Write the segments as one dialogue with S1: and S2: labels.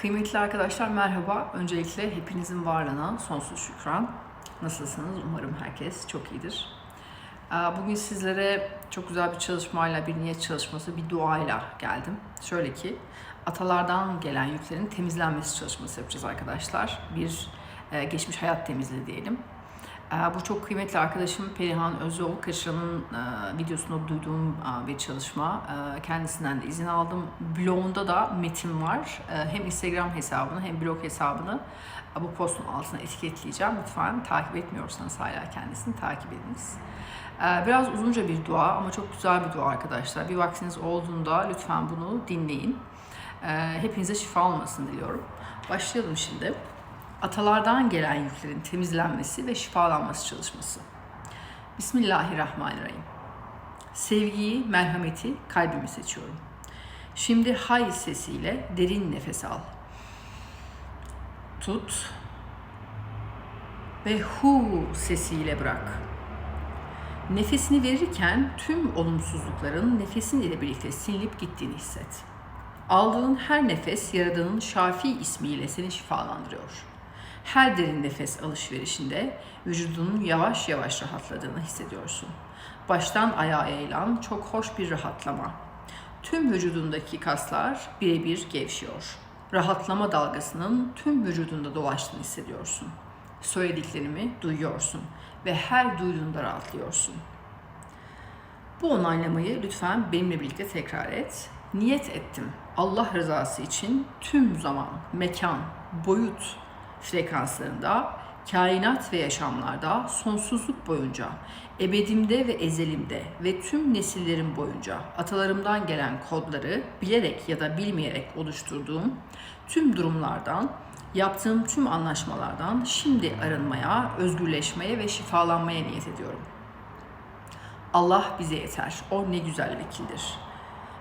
S1: Kıymetli arkadaşlar merhaba. Öncelikle hepinizin varlığına sonsuz şükran. Nasılsınız? Umarım herkes çok iyidir. Ee, Bugün sizlere çok güzel bir çalışmayla, bir niyet çalışması, bir duayla geldim. Şöyle ki, atalardan gelen yüklerin temizlenmesi çalışması yapacağız arkadaşlar. Bir e, geçmiş hayat temizliği diyelim. Ee, Bu çok kıymetli arkadaşım Perihan Özoğlu Kaşıran'ın e, videosunda duyduğum e, bir çalışma. E, Kendisinden de izin aldım. Blogunda da metin var. Hem Instagram hesabını hem blog hesabını bu postun altına etiketleyeceğim. Lütfen takip etmiyorsanız hala kendisini takip ediniz. Biraz uzunca bir dua ama çok güzel bir dua arkadaşlar. Bir vaktiniz olduğunda lütfen bunu dinleyin. Hepinize şifa olmasını diliyorum. Başlayalım şimdi atalardan gelen yüklerin temizlenmesi ve şifalanması çalışması. Bismillahirrahmanirrahim. Sevgiyi, merhameti kalbime seçiyorum. Şimdi hay sesiyle derin nefes al. Tut ve hu sesiyle bırak. Nefesini verirken tüm olumsuzlukların nefesin ile birlikte silinip gittiğini hisset. Aldığın her nefes Yaradan'ın Şafi ismiyle seni şifalandırıyor. Her derin nefes alışverişinde vücudunun yavaş yavaş rahatladığını hissediyorsun. Baştan ayağa eğilen çok hoş bir rahatlama. Tüm vücudundaki kaslar birebir gevşiyor. Rahatlama dalgasının tüm vücudunda dolaştığını hissediyorsun. Söylediklerimi duyuyorsun ve her duyduğunda rahatlıyorsun. Bu onaylamayı lütfen benimle birlikte tekrar et. Niyet ettim. Allah rızası için tüm zaman, mekan, boyut frekanslarında, kainat ve yaşamlarda sonsuzluk boyunca, ebedimde ve ezelimde ve tüm nesillerin boyunca atalarımdan gelen kodları bilerek ya da bilmeyerek oluşturduğum tüm durumlardan, yaptığım tüm anlaşmalardan şimdi arınmaya, özgürleşmeye ve şifalanmaya niyet ediyorum. Allah bize yeter. O ne güzel vekildir.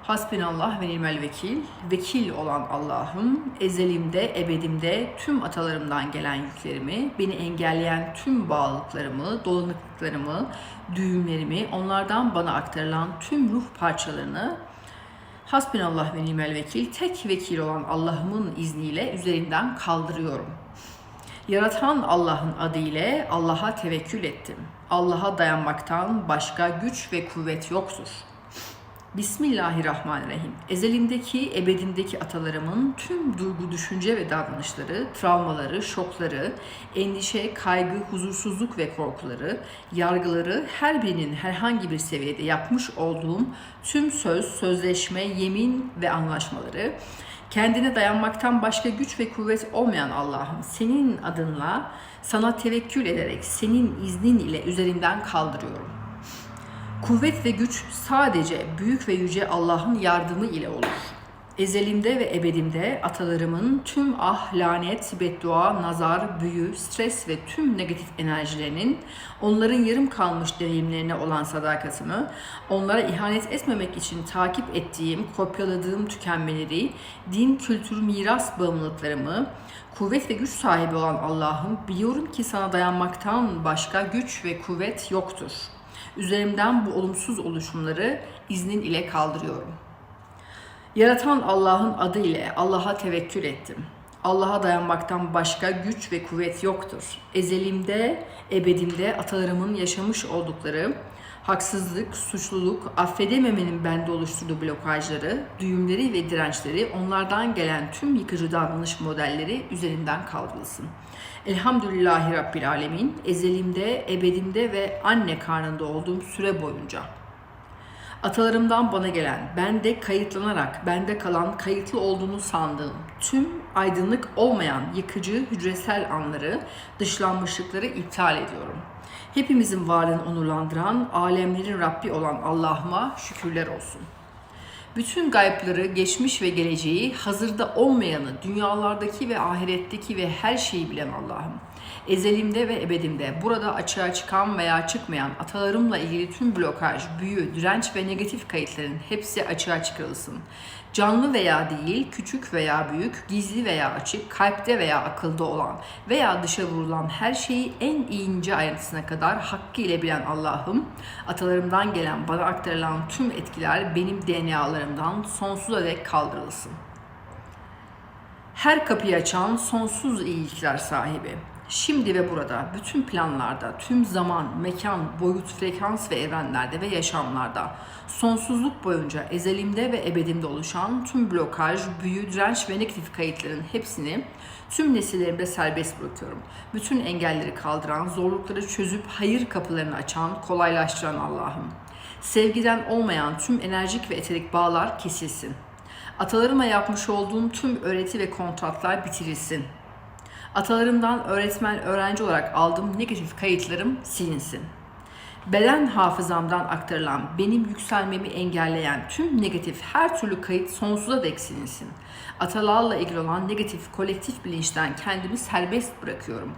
S1: Hasbinallah ve nimel vekil. Vekil olan Allah'ım ezelimde, ebedimde tüm atalarımdan gelen yüklerimi, beni engelleyen tüm bağlılıklarımı, dolanıklıklarımı, düğümlerimi, onlardan bana aktarılan tüm ruh parçalarını Hasbinallah ve nimel vekil, tek vekil olan Allah'ımın izniyle üzerinden kaldırıyorum. Yaratan Allah'ın adı ile Allah'a tevekkül ettim. Allah'a dayanmaktan başka güç ve kuvvet yoktur. Bismillahirrahmanirrahim. Ezelindeki, ebedindeki atalarımın tüm duygu, düşünce ve davranışları, travmaları, şokları, endişe, kaygı, huzursuzluk ve korkuları, yargıları her birinin herhangi bir seviyede yapmış olduğum tüm söz, sözleşme, yemin ve anlaşmaları, kendine dayanmaktan başka güç ve kuvvet olmayan Allah'ım senin adınla sana tevekkül ederek senin iznin ile üzerinden kaldırıyorum. Kuvvet ve güç sadece büyük ve yüce Allah'ın yardımı ile olur. Ezelimde ve ebedimde atalarımın tüm ah, lanet, beddua, nazar, büyü, stres ve tüm negatif enerjilerinin onların yarım kalmış deneyimlerine olan sadakatimi, onlara ihanet etmemek için takip ettiğim, kopyaladığım tükenmeleri, din, kültür, miras bağımlılıklarımı, kuvvet ve güç sahibi olan Allah'ım biliyorum ki sana dayanmaktan başka güç ve kuvvet yoktur. Üzerimden bu olumsuz oluşumları iznin ile kaldırıyorum. Yaratan Allah'ın adı ile Allah'a tevekkül ettim. Allah'a dayanmaktan başka güç ve kuvvet yoktur. Ezelimde, ebedimde atalarımın yaşamış oldukları haksızlık, suçluluk, affedememenin bende oluşturduğu blokajları, düğümleri ve dirençleri, onlardan gelen tüm yıkıcı davranış modelleri üzerinden kaldırılsın. Elhamdülillahi Rabbil Alemin, ezelimde, ebedimde ve anne karnında olduğum süre boyunca Atalarımdan bana gelen, bende kayıtlanarak, bende kalan, kayıtlı olduğunu sandığım tüm aydınlık olmayan yıkıcı hücresel anları, dışlanmışlıkları iptal ediyorum. Hepimizin varlığını onurlandıran, alemlerin Rabbi olan Allah'ıma şükürler olsun. Bütün gaypları, geçmiş ve geleceği, hazırda olmayanı, dünyalardaki ve ahiretteki ve her şeyi bilen Allah'ım. Ezelimde ve ebedimde burada açığa çıkan veya çıkmayan atalarımla ilgili tüm blokaj, büyü, direnç ve negatif kayıtların hepsi açığa çıkarılsın. Canlı veya değil, küçük veya büyük, gizli veya açık, kalpte veya akılda olan veya dışa vurulan her şeyi en ince ayrıntısına kadar hakkıyla bilen Allah'ım, atalarımdan gelen bana aktarılan tüm etkiler benim DNA'larımdan sonsuza dek kaldırılsın. Her kapıyı açan sonsuz iyilikler sahibi. Şimdi ve burada, bütün planlarda, tüm zaman, mekan, boyut, frekans ve evrenlerde ve yaşamlarda, sonsuzluk boyunca ezelimde ve ebedimde oluşan tüm blokaj, büyü, direnç ve negatif kayıtların hepsini tüm nesillerimde serbest bırakıyorum. Bütün engelleri kaldıran, zorlukları çözüp hayır kapılarını açan, kolaylaştıran Allah'ım. Sevgiden olmayan tüm enerjik ve eterik bağlar kesilsin. Atalarıma yapmış olduğum tüm öğreti ve kontratlar bitirilsin. Atalarımdan öğretmen öğrenci olarak aldığım negatif kayıtlarım silinsin. Beden hafızamdan aktarılan benim yükselmemi engelleyen tüm negatif her türlü kayıt sonsuza dek silinsin. Atalarla ilgili olan negatif kolektif bilinçten kendimi serbest bırakıyorum.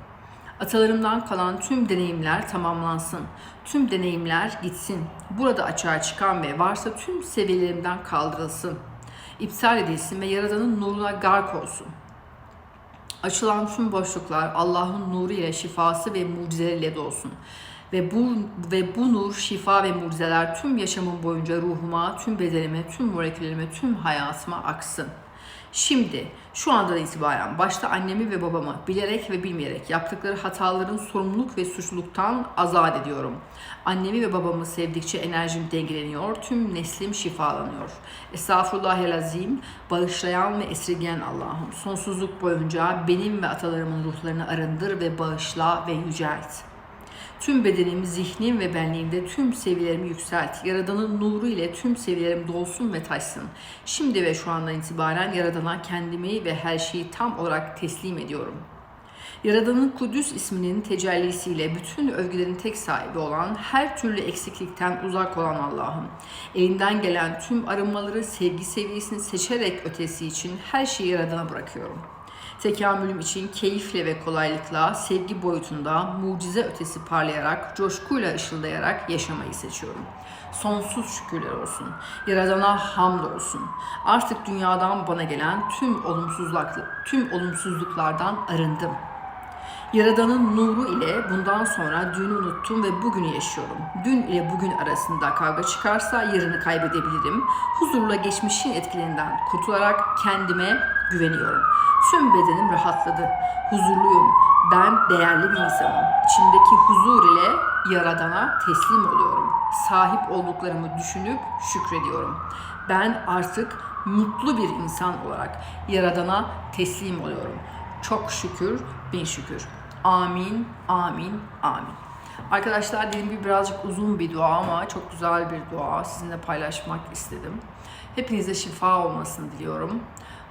S1: Atalarımdan kalan tüm deneyimler tamamlansın. Tüm deneyimler gitsin. Burada açığa çıkan ve varsa tüm seviyelerimden kaldırılsın. İptal edilsin ve Yaradan'ın nuruna gark olsun. Açılan tüm boşluklar Allah'ın nuru ile şifası ve mucizeleriyle dolsun. Ve bu ve bu nur, şifa ve mucizeler tüm yaşamım boyunca ruhuma, tüm bedenime, tüm moleküllerime, tüm hayatıma aksın. Şimdi, şu andan itibaren başta annemi ve babamı bilerek ve bilmeyerek yaptıkları hataların sorumluluk ve suçluluktan azat ediyorum. Annemi ve babamı sevdikçe enerjim dengeleniyor, tüm neslim şifalanıyor. Estağfurullahel bağışlayan ve esirgeyen Allah'ım. Sonsuzluk boyunca benim ve atalarımın ruhlarını arındır ve bağışla ve yücelt. Tüm bedenim, zihnim ve benliğimde tüm seviyelerimi yükselt. Yaradan'ın nuru ile tüm seviyelerim dolsun ve taşsın. Şimdi ve şu andan itibaren Yaradan'a kendimi ve her şeyi tam olarak teslim ediyorum. Yaradan'ın Kudüs isminin tecellisiyle bütün övgülerin tek sahibi olan, her türlü eksiklikten uzak olan Allah'ım. Elinden gelen tüm arınmaları sevgi seviyesini seçerek ötesi için her şeyi Yaradan'a bırakıyorum.'' Tekamülüm için keyifle ve kolaylıkla, sevgi boyutunda mucize ötesi parlayarak, coşkuyla ışıldayarak yaşamayı seçiyorum. Sonsuz şükürler olsun. Yaradana hamd olsun. Artık dünyadan bana gelen tüm olumsuzluk, tüm olumsuzluklardan arındım. Yaradan'ın nuru ile bundan sonra dünü unuttum ve bugünü yaşıyorum. Dün ile bugün arasında kavga çıkarsa yarını kaybedebilirim. Huzurla geçmişin etkilerinden kurtularak kendime güveniyorum. Tüm bedenim rahatladı. Huzurluyum. Ben değerli bir insanım. İçimdeki huzur ile Yaradan'a teslim oluyorum. Sahip olduklarımı düşünüp şükrediyorum. Ben artık mutlu bir insan olarak Yaradan'a teslim oluyorum. Çok şükür, bin şükür. Amin, amin, amin. Arkadaşlar dediğim gibi birazcık uzun bir dua ama çok güzel bir dua. Sizinle paylaşmak istedim. Hepinize şifa olmasını diliyorum.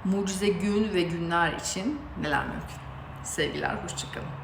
S1: Mucize gün ve günler için neler mümkün. Sevgiler, hoşçakalın.